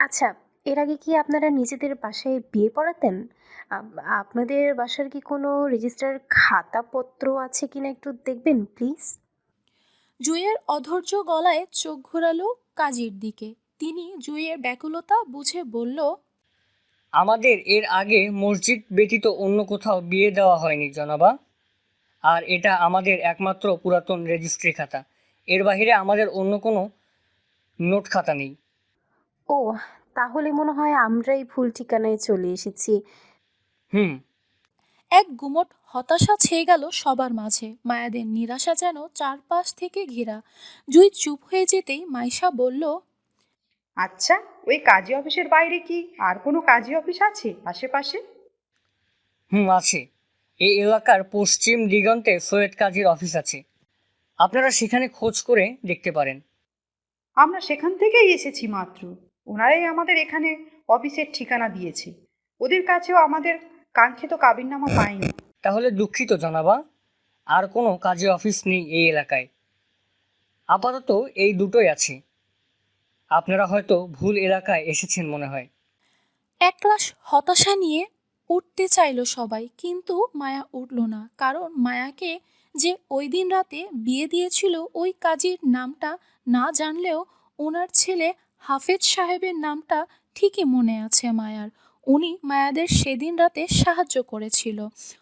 আচ্ছা এর আগে কি আপনারা নিজেদের বাসায় বিয়ে পড়াতেন? আপনাদের বাসার কি কোনো রেজিস্টার খাতাপত্র আছে কিনা একটু দেখবেন প্লিজ? জুঁইয়ের অধৈর্য গলায় চোখ ঘোরালো কাজীর দিকে। তিনি জুঁইয়ের ব্যাকুলতা বুঝে বলল আমাদের এর আগে মসজিদ ব্যতীত অন্য কোথাও বিয়ে দেওয়া হয়নি জনাবা। আর এটা আমাদের একমাত্র পুরাতন রেজিস্ট্রি খাতা। এর বাইরে আমাদের অন্য কোনো নোট খাতা নেই। ও তাহলে মনে হয় আমরাই ভুল ঠিকানায় চলে এসেছি। হুম। এক গুমট হতাশা ছেয়ে গেল সবার মাঝে। মায়াদের নিরাশা যেন চারপাশ থেকে ঘেরা। জুই চুপ হয়ে যেতেই মাইশা বলল আচ্ছা ওই কাজী অফিসের বাইরে কি আর কোনো কাজী অফিস আছে আশেপাশে? হুম আছে। এই এলাকার পশ্চিম দিগন্তে সৈয়দ কাজীর অফিস আছে। আপনারা সেখানে খোঁজ করে দেখতে পারেন। আমরা সেখান থেকেই এসেছি মাত্র। ওনারাই আমাদের এখানে অফিসের ঠিকানা দিয়েছে। ওদের কাছেও আমাদের কাঙ্ক্ষিত কাবিননামা পাইনি। তাহলে দুঃখিত জানাবা আর কোনো কাজে অফিস নেই এই এলাকায়। আপাতত এই দুটোই আছে। আপনারা হয়তো ভুল এলাকায় এসেছেন মনে হয়। এক ক্লাস হতাশা নিয়ে উঠতে চাইলো সবাই কিন্তু মায়া উঠল না কারণ মায়াকে যে ওই দিন রাতে বিয়ে দিয়েছিল ওই কাজীর নামটা না জানলেও ওনার ছেলে হাফেজ সাহেবের নামটা ঠিকই মনে আছে মায়ার। উনি মায়াদের সেদিন রাতে সাহায্য করেছিল।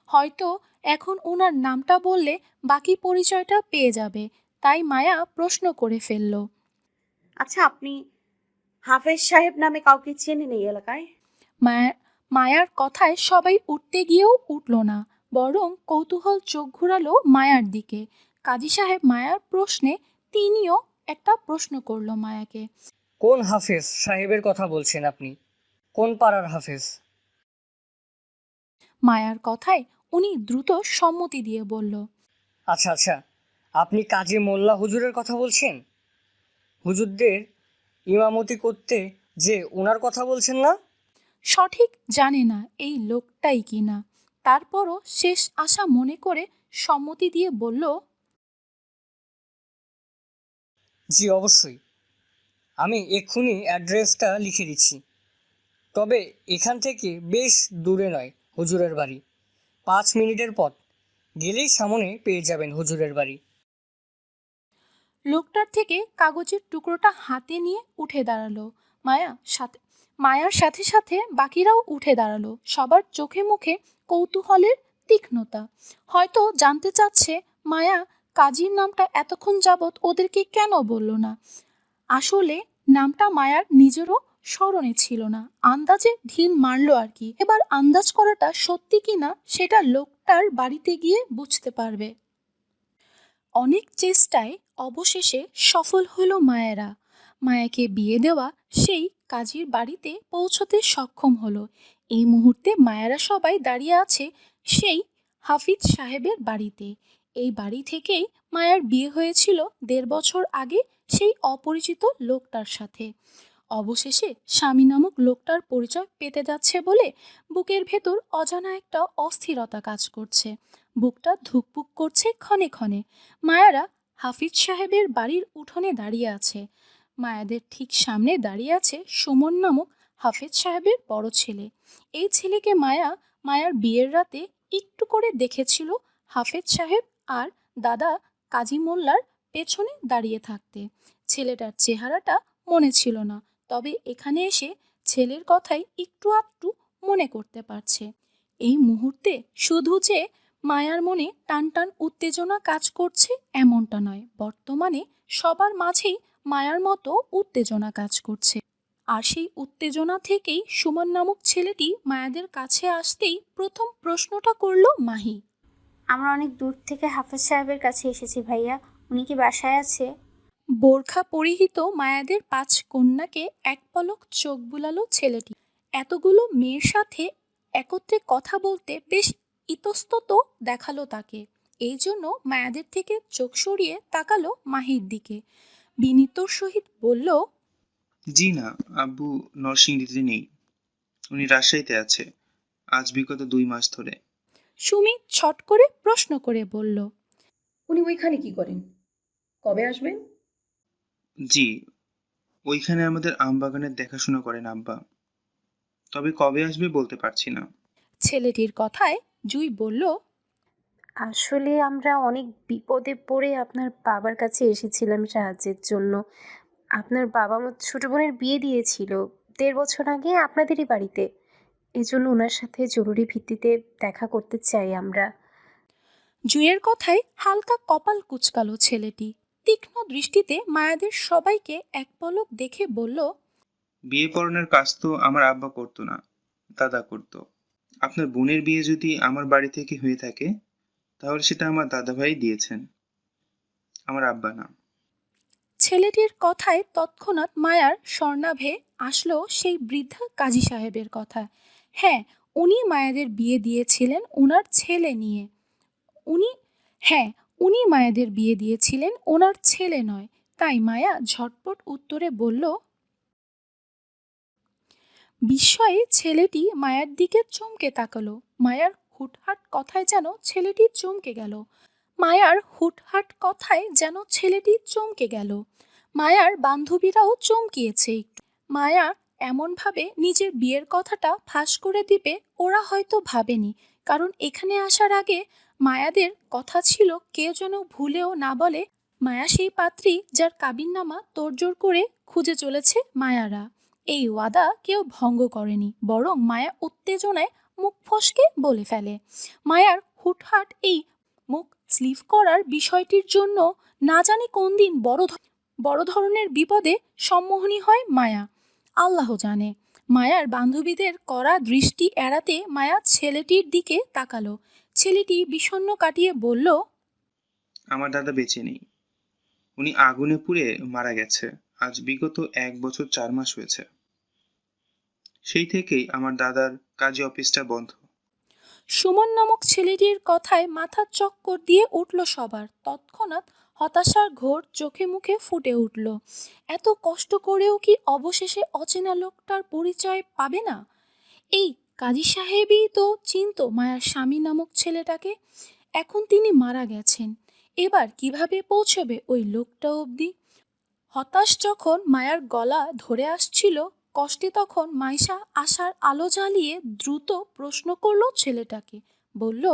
হয়তো এখন ওনার নামটা বললে বাকি পরিচয়টা পেয়ে যাবে তাই মায়া প্রশ্ন করে ফেলল। আচ্ছা আপনি হাফেজ সাহেব নামে কাউকে চেনেন এই এলাকায়? মায়া মায়ার কথায় সবাই উঠতে গিয়েও উঠল না বরং কৌতূহল চোখ ঘুরালো মায়ার দিকে। কাজী সাহেব মায়ার প্রশ্নে তিনিও একটা প্রশ্ন করল মায়াকে। কোন হাফেজ সাহেবের কথা বলছেন আপনি? কোন পাড়ার হাফেজ? মায়ার কথায় উনি দ্রুত সম্মতি দিয়ে বলল আচ্ছা আচ্ছা আপনি কাজী মোল্লা হুজুরের কথা বলছেন? হুজুরদের ইমামতি করতে যে ওনার কথা বলছেন না? সঠিক জানে না এই লোকটাই কি না। তারপরও শেষ আশা মনে করে সম্মতি দিয়ে বলল জি অবশ্যই। আমি এক্ষুনি অ্যাড্রেসটা লিখে দিচ্ছি। তবে এখান থেকে বেশ দূরে নয়, হুজুরের বাড়ি। পাঁচ মিনিটের পথ। গেলেই সামনে পেয়ে যাবেন হুজুরের বাড়ি। লোকটার থেকে কাগজের টুকরোটা হাতে নিয়ে উঠে দাঁড়াল। মায়া সাথে, মায়ার সাথে সাথে বাকিরাও উঠে দাঁড়াল। সবার চোখে মুখে কৌতূহলের তীক্ষ্ণতা। হয়তো জানতে চাচ্ছে, মায়া কাজীর নামটা এতক্ষণ যাবৎ ওদেরকে কেন বলল না? আসলে নামটা মায়ার নিজেরও স্মরণে ছিল না। আন্দাজে ঢিল মারলো আর কি। এবার আন্দাজ করাটা সত্যি কিনা সেটা লোকটার বাড়িতে গিয়ে বুঝতে পারবে। অনেক চেষ্টায় অবশেষে সফল হলো মায়েরা। মায়াকে বিয়ে দেওয়া সেই কাজীর বাড়িতে পৌঁছতে সক্ষম হলো। এই মুহূর্তে মায়েরা সবাই দাঁড়িয়ে আছে সেই হাফিজ সাহেবের বাড়িতে। এই বাড়ি থেকেই মায়ার বিয়ে হয়েছিল দেড় বছর আগে সেই অপরিচিত লোকটার সাথে। অবশেষে স্বামী নামক লোকটার পরিচয় পেতে যাচ্ছে বলে বুকের ভেতর অজানা একটা অস্থিরতা কাজ করছে। বুকটা ধুকপুক করছে ক্ষণে ক্ষণে। মায়ারা হাফিজ সাহেবের বাড়ির উঠোনে দাঁড়িয়ে আছে। মায়াদের ঠিক সামনে দাঁড়িয়ে আছে সুমন নামক হাফিজ সাহেবের বড় ছেলে। এই ছেলেকে মায়া, মায়ার বিয়ের রাতে একটু করে দেখেছিল হাফেজ সাহেব আর দাদা কাজী মোল্লার পেছনে দাঁড়িয়ে থাকতে। ছেলেটার চেহারাটা মনে ছিল না, তবে এখানে এসে ছেলের কথাই একটু আধটু মনে করতে পারছে। এই মুহূর্তে শুধু যে মায়ার মনে টান টান উত্তেজনা কাজ করছে এমনটা নয়, বর্তমানে সবার মাঝেই মায়ার মতো উত্তেজনা কাজ করছে। আর সেই উত্তেজনা থেকেই সুমন নামক ছেলেটি মায়াদের কাছে আসতেই প্রথম প্রশ্নটা করল মাহি। আমরা অনেক দূর থেকে হাফেজ সাহেবের কাছে এসেছি ভাইয়া। উনি কি বাসায় আছে? বোরখা পরিহিত মায়াদের পাঁচ কন্যাকে এক পলক চোখ বুলালো ছেলেটি। এতগুলো মেয়ের সাথে একত্রে কথা বলতে বেশ ইতস্তত দেখাল তাকে। এই জন্য মায়াদের থেকে চোখ সরিয়ে তাকালো মাহির দিকে। বিনীতর সহিত বলল জি না আব্বু নরসিংদীতে নেই। উনি রাজশাহীতে আছে আজ বিগত দুই মাস ধরে। সুমি ছট করে প্রশ্ন করে বলল উনি ওইখানে কি করেন? কবে আসবেন? জি ওইখানে আমাদের আমবাগানের দেখাশোনা করেন আব্বা। তবে কবে আসবে বলতে পারছি না। ছেলেটির কথায় জুই বলল আসলে আমরা অনেক বিপদে পড়ে আপনার বাবার কাছে এসেছিলাম সাহায্যের জন্য। আপনার বাবা আমার ছোটো বোনের বিয়ে দিয়েছিল দেড় বছর আগে আপনাদেরই বাড়িতে। এই জন্য ওনার সাথে জরুরি ভিত্তিতে দেখা করতে চাই আমরা। জুইয়ের কথায় হালকা কপাল কুচকালো ছেলেটি। তীক্ষ্ণ দৃষ্টিতে মায়াদের সবাইকে এক পলক দেখে বলল বিয়ে পড়ানোর কাজ তো আমার আব্বা করতো না দাদা করতো। আপনার বোনের বিয়ে যদি আমার বাড়ি থেকে হয়ে থাকে তাহলে সেটা আমার দাদাভাই দিয়েছেন। আমার আব্বা না। ছেলেটির কথায় তৎক্ষণাৎ মায়ার স্বর্ণাভে আসলো সেই বৃদ্ধা কাজী সাহেবের কথা। হ্যাঁ উনি মায়াদের বিয়ে দিয়েছিলেন ওনার ছেলে নিয়ে। উনি হ্যাঁ উনি মায়াদের বিয়ে দিয়েছিলেন, ওনার ছেলে নয়। তাই মায়া ঝটপট উত্তরে বলল, বিস্ময়ে ছেলেটি মায়ার দিকে চমকে তাকালো। মায়ার হুটহাট কথায় যেন ছেলেটি চমকে গেল। মায়ার হুটহাট কথায় যেন ছেলেটি চমকে গেল। মায়ার বান্ধবীরাও চমকিয়েছে। মায়া এমনভাবে নিজের বিয়ের কথাটা ফাঁস করে দিবে, ওরা হয়তো ভাবেনি। কারণ এখানে আসার আগে মায়াদের কথা ছিল কেউ যেন ভুলেও না বলে, মায়া সেই পাত্রী যার কাবিননামা তোড়জোড় করে খুঁজে চলেছে মায়ারা। এই ওয়াদা কেউ ভঙ্গ করেনি, বরং মায়া উত্তেজনায় মুখ ফসকে বলে ফেলে। মায়ার হুটহাট এই মুখ স্লিভ করার বিষয়টির জন্য না জানি কোন দিন বড় বড় ধরনের বিপদে সম্মোহনী হয় মায়া। আল্লাহ জানে। মায়ার বান্ধবীদের করা দৃষ্টি এড়াতে মায়া ছেলেটির দিকে তাকালো। ছেলেটি বিষণ্ণ কাটিয়ে বলল আমার দাদা বেঁচে নেই। উনি আগুনে পুড়ে মারা গেছে। আজ বিগত এক বছর চার মাস হয়েছে। সেই থেকেই আমার দাদার কাজে অফিসটা বন্ধ। সুমন নামক ছেলেটির কথায় মাথা চক্কর দিয়ে উঠল সবার। তৎক্ষণাৎ হতাশার ঘোর চোখে মুখে ফুটে উঠল। এত কষ্ট করেও কি অবশেষে অচেনা লোকটার পরিচয় পাবে না? এই কাজী সাহেবই তো চিনত মায়ার স্বামী নামক ছেলেটাকে। এখন তিনি মারা গেছেন। এবার কীভাবে পৌঁছবে ওই লোকটা অবধি? হতাশ যখন মায়ার গলা ধরে আসছিল, কষ্টে তখন মাইশা আশার আলো জ্বালিয়ে দ্রুত প্রশ্ন করল ছেলেটাকে। বলল,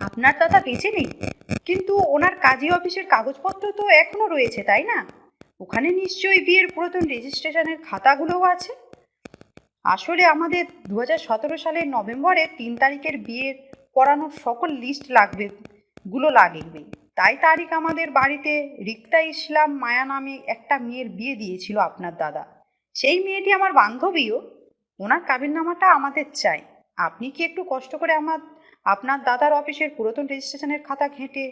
আপনার দাদা বেঁচে নেই। কিন্তু ওনার কাজী অফিসের কাগজপত্র তো এখনও রয়েছে, তাই না? ওখানে নিশ্চয়ই বিয়ের পুরাতন রেজিস্ট্রেশনের খাতাগুলোও আছে। আসলে আমাদের দু সালের নভেম্বরে তিন তারিখের বিয়ের করানোর সকল লিস্ট লাগবে, গুলো লাগবে। তাই তারিখ আমাদের বাড়িতে রিক্তা ইসলাম মায়া নামে একটা মেয়ের বিয়ে দিয়েছিল আপনার দাদা। সেই মেয়েটি আমার বান্ধবীও, ওনার কাবিননামাটা আমাদের চাই। আপনি কি একটু কষ্ট করে আমার, আপনার দাদার অফিসের পুরাতন রেজিস্ট্রেশনের খাতা ঘেঁটে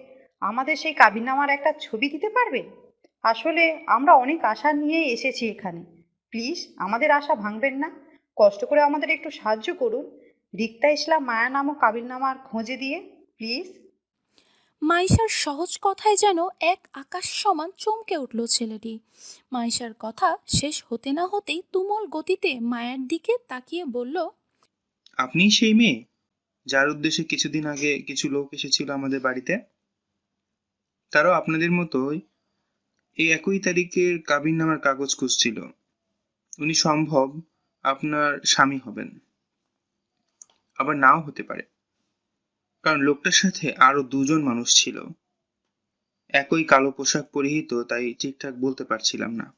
আমাদের সেই কাবিননামার একটা ছবি দিতে পারবেন আসলে আমরা অনেক আশা নিয়েই এসেছি এখানে। প্লিজ, আমাদের আশা ভাঙবেন না। কষ্ট করে আমাদের একটু সাহায্য করুন। রিক্তা ইসলাম মায়া নামক কাবিননামার খোঁজে দিয়ে প্লিজ। মাইশার সহজ কথায় যেন এক আকাশ সমান চমকে উঠল ছেলেটি। মাইশার কথা শেষ হতে না হতেই তুমুল গতিতে মায়ের দিকে তাকিয়ে বলল আপনি সেই মেয়ে যার উদ্দেশ্যে কিছুদিন আগে কিছু লোক এসেছিল আমাদের বাড়িতে? তারাও আপনাদের মতোই এই একই তারিখের কাবিন নামার কাগজ খুঁজছিল। উনি সম্ভব আপনার স্বামী হবেন। আবার নাও হতে পারে। কারণ লোকটার সাথে আরও দুজন মানুষ ছিল। একই কালো পোশাক পরিহিত, তাই ঠিকঠাক বলতে পারছিলাম না।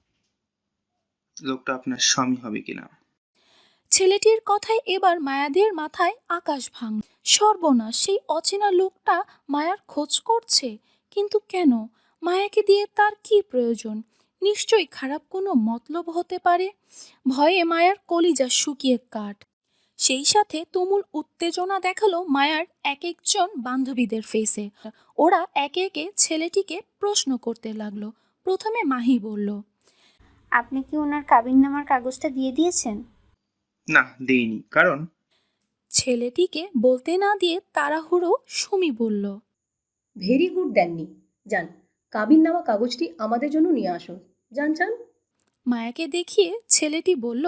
লোকটা আপনার স্বামী হবে কিনা। ছেলেটির কথায় এবার মায়াদের মাথায় আকাশ ভাঙ সর্বনাশ, সেই অচেনা লোকটা মায়ার খোঁজ করছে। কিন্তু কেন? মায়াকে দিয়ে তার কি প্রয়োজন? নিশ্চয়ই খারাপ কোনো মতলব হতে পারে? ভয়ে মায়ার কলিজা শুকিয়ে কাঠ। সেই সাথে তুমুল উত্তেজনা দেখাল মায়ার এক একজন বান্ধবীদের ফেসে ওরা একে একে ছেলেটিকে প্রশ্ন করতে লাগল। প্রথমে মাহি বলল আপনি কি ওনার কাবিন নামার কাগজটা দিয়ে দিয়েছেন? না দেইনি। কারণ? ছেলেটিকে বলতে না দিয়ে তাড়াহুড়ো সুমি বলল ভেরি গুড দেননি। যান কাবিননামা কাগজটি আমাদের জন্য নিয়ে আসুন। যান যান মায়াকে দেখিয়ে ছেলেটি বলল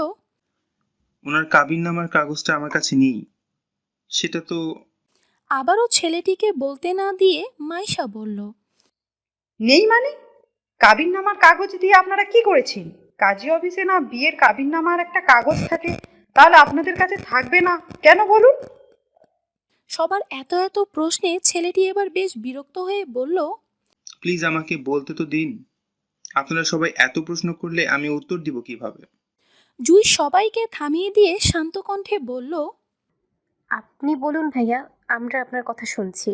ওনার কাবিন নামার কাগজটা আমার কাছে নেই। সেটা তো আবারও ছেলেটিকে বলতে না দিয়ে মাইশা বলল নেই মানে? কাবিন নামার কাগজ দিয়ে আপনারা কি করেছেন? কাজী অফিসে না বিয়ের কাবিন নামার একটা কাগজ থাকে? তাহলে আপনাদের কাছে থাকবে না। কেন বলুন? সবার এত এত প্রশ্নে ছেলেটি এবার বেশ বিরক্ত হয়ে বলল প্লিজ আমাকে বলতে তো দিন। আপনারা সবাই এত প্রশ্ন করলে আমি উত্তর দিব কীভাবে? জুই সবাইকে থামিয়ে দিয়ে শান্ত কণ্ঠে বলল আপনি বলুন ভাইয়া আমরা আপনার কথা শুনছি।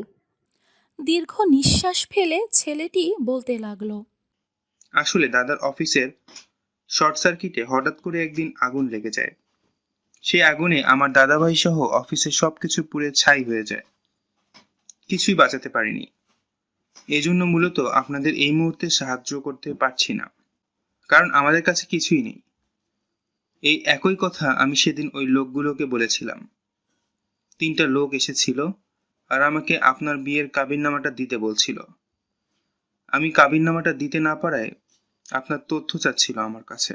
দীর্ঘ নিঃশ্বাস ফেলে ছেলেটি বলতে লাগল আসলে দাদার অফিসের শর্ট সার্কিটে হঠাৎ করে একদিন আগুন লেগে যায়। সেই আগুনে আমার দাদাভাই সহ অফিসের সবকিছু পুড়ে ছাই হয়ে যায়। কিছুই বাঁচাতে পারিনি। এজন্য মূলত আপনাদের এই মুহূর্তে সাহায্য করতে পারছি না। কারণ আমাদের কাছে কিছুই নেই। এই একই কথা আমি সেদিন ওই লোকগুলোকে বলেছিলাম। তিনটা লোক এসেছিল আর আমাকে আপনার বিয়ের কাবিননামাটা দিতে বলছিল। আমি কাবিননামাটা দিতে না পারায় আপনার তথ্য চাচ্ছিল আমার কাছে।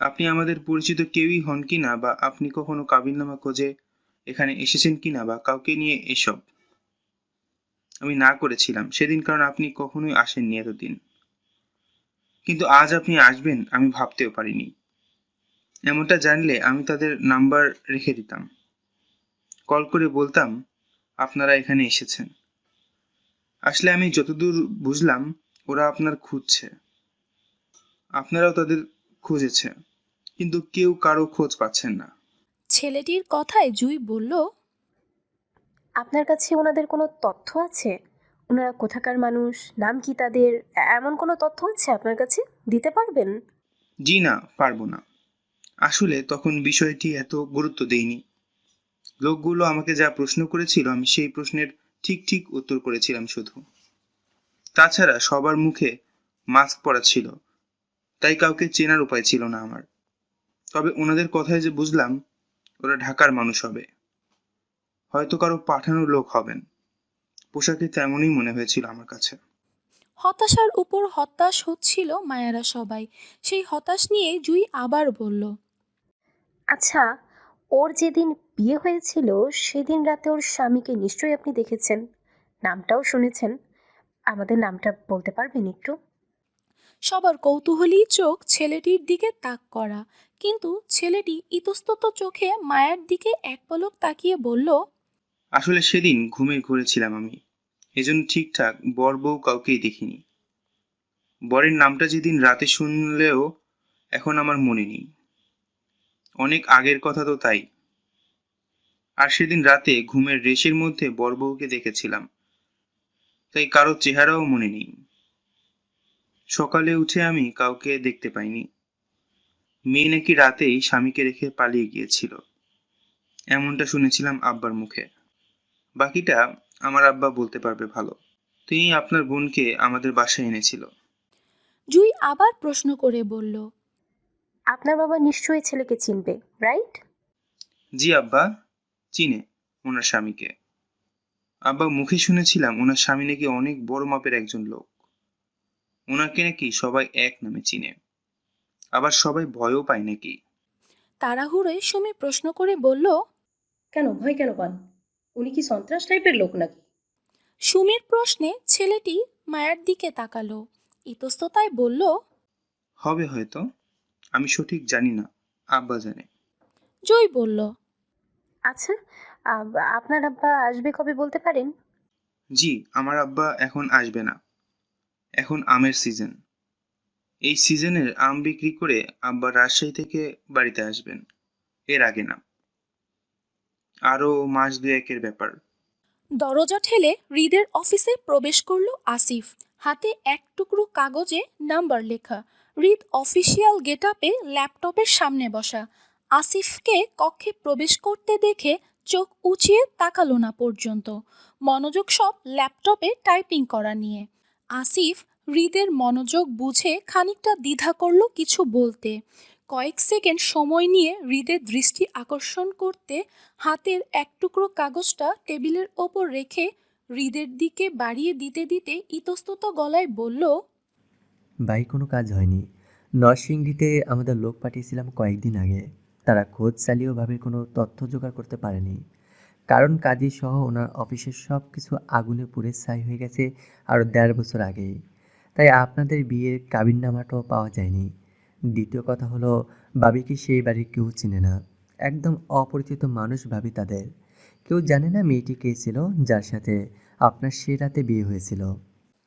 আপনি আমাদের পরিচিত কেউই হন কিনা বা আপনি কখনো কাবিননামা খোঁজে এখানে এসেছেন কিনা বা কাউকে নিয়ে এসব আমি না করেছিলাম। সেদিন কারণ আপনি কখনোই আসেননি এতদিন। কিন্তু আজ আপনি আসবেন, আমি ভাবতেও পারিনি। এমনটা জানলে আমি তাদের নাম্বার রেখে দিতাম। কল করে বলতাম, আপনারা এখানে এসেছেন। আসলে আমি যতদূর বুঝলাম, ওরা আপনার খুঁজছে। আপনারাও তাদের খুঁজেছে, কিন্তু কেউ কারও খোঁজ পাচ্ছেন না। ছেলেটির কথায় জুই বলল আপনার কাছে ওনাদের কোনো তথ্য আছে? ওনারা কোথাকার মানুষ? নাম কি তাদের? এমন কোনো তথ্য আছে আপনার কাছে? দিতে পারবেন? জি না, পারব না। আসলে তখন বিষয়টি এত গুরুত্ব দেইনি। লোকগুলো আমাকে যা প্রশ্ন করেছিল, আমি সেই প্রশ্নের ঠিক ঠিক উত্তর করেছিলাম শুধু। তাছাড়া সবার মুখে মাস্ক পরা ছিল। তাই কাউকে চেনার উপায় ছিল না আমার। তবে ওনাদের কথায় যে বুঝলাম, ওরা ঢাকার মানুষ হবে। হয়তো কারও পাঠানো লোক হবেন। পোশাকে তেমনই মনে হয়েছিল আমার কাছে। হতাশার উপর হতাশ হচ্ছিল মায়ারা সবাই। সেই হতাশ নিয়ে জুই আবার বলল আচ্ছা ওর যেদিন বিয়ে হয়েছিল সেদিন রাতে ওর স্বামীকে নিশ্চয়ই আপনি দেখেছেন। নামটাও শুনেছেন। আমাদের নামটা বলতে পারবেন একটু? সবার কৌতূহলী চোখ ছেলেটির দিকে তাক করা। কিন্তু ছেলেটি ইতস্তত চোখে মায়ার দিকে এক পলক তাকিয়ে বলল আসলে সেদিন ঘুমের ঘরে ছিলাম আমি। এজন্য ঠিকঠাক বর বউ কাউকেই দেখিনি। বরের নামটা যেদিন রাতে শুনলেও এখন আমার মনে নেই। অনেক আগের কথা তো তাই। আর সেদিন রাতে ঘুমের রেশের মধ্যে বর বউকে দেখেছিলাম। তাই কারও চেহারাও মনে নেই। সকালে উঠে আমি কাউকে দেখতে পাইনি। মেয়ে নাকি রাতেই স্বামীকে রেখে পালিয়ে গিয়েছিল। এমনটা শুনেছিলাম আব্বার মুখে। বাকিটা আমার আব্বা বলতে পারবে ভালো। তিনি আপনার বোনকে আমাদের বাসায় এনেছিল। জুই আবার প্রশ্ন করে বলল আপনার বাবা নিশ্চয়ই ছেলেকে চিনবে রাইট? জি আব্বা চিনে ওনার স্বামীকে। আব্বা মুখে শুনেছিলাম ওনার স্বামী নাকি অনেক বড় মাপের একজন লোক। ওনাকে নাকি সবাই এক নামে চিনে। আবার সবাই ভয়ও পায় নাকি। তাড়াহুড়োয় সুমি প্রশ্ন করে বলল কেন? ভয় কেন পান? উনি কি সন্ত্রাস টাইপের লোক নাকি? সুমির প্রশ্নে ছেলেটি মায়ার দিকে তাকালো ইতস্ততায় বলল হবে হয়তো আমি সঠিক জানি না আব্বা জানে। জয় বলল আচ্ছা আব- আপনার আব্বা আসবে কবে বলতে পারেন? জি আমার আব্বা এখন আসবে না। এখন আমের সিজন এই সিজনের আম বিক্রি করে আব্বা রাজশাহী থেকে বাড়িতে আসবেন। এর আগে না। আরও মাস দুয়েকের ব্যাপার। দরজা ঠেলে হৃদের অফিসে প্রবেশ করল আসিফ। হাতে এক টুকরো কাগজে নাম্বার লেখা। হৃদ অফিসিয়াল গেট আপে ল্যাপটপের সামনে বসা। আসিফকে কক্ষে প্রবেশ করতে দেখে চোখ উঁচিয়ে তাকালো না পর্যন্ত। মনোযোগ সব ল্যাপটপে টাইপিং করা নিয়ে। আসিফ হৃদের মনোযোগ বুঝে খানিকটা দ্বিধা করল কিছু বলতে। কয়েক সেকেন্ড সময় নিয়ে হৃদের দৃষ্টি আকর্ষণ করতে হাতের এক টুকরো কাগজটা টেবিলের ওপর রেখে হৃদের দিকে বাড়িয়ে দিতে দিতে ইতস্তত গলায় বলল ভাই কোনো কাজ হয়নি। নরসিংদীতে আমাদের লোক পাঠিয়েছিলাম কয়েকদিন আগে। তারা খোঁজ চালিয়েও ভাবে কোনো তথ্য জোগাড় করতে পারেনি। কারণ কাজী সহ ওনার অফিসের সব কিছু আগুনে পুড়ে ছাই হয়ে গেছে আরও দেড় বছর আগেই। তাই আপনাদের বিয়ের কাবিননামাটাও পাওয়া যায়নি। দ্বিতীয় কথা হলো বাবিকে সেই বাড়ির কেউ চিনে না। একদম অপরিচিত মানুষ ভাবি তাদের। কেউ জানে না মেয়েটি কে ছিল যার সাথে আপনার সে রাতে বিয়ে হয়েছিল।